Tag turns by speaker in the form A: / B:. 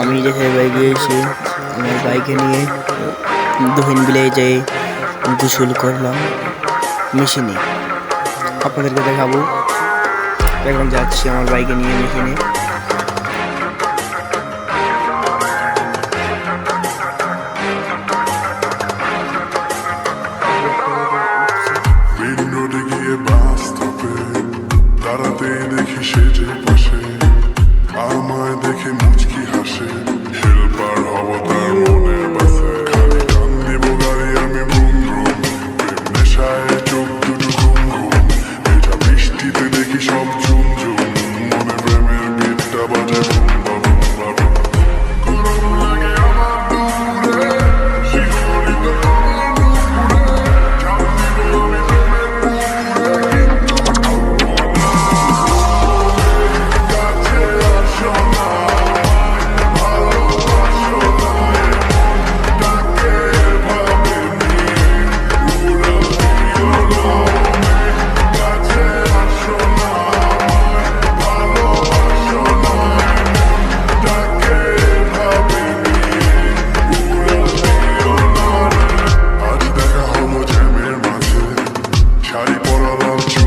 A: আমি দেশের বাই গিয়েছি আমার বাইকে নিয়ে দক্ষিণ ভিলেজে গোসল করলাম। মেশিনে। আপনাদেরকে দেখাবো। এখন যাচ্ছি আমার বাইকে নিয়ে মেশিনে। দাঁড়াতে দেখি সে যে come true.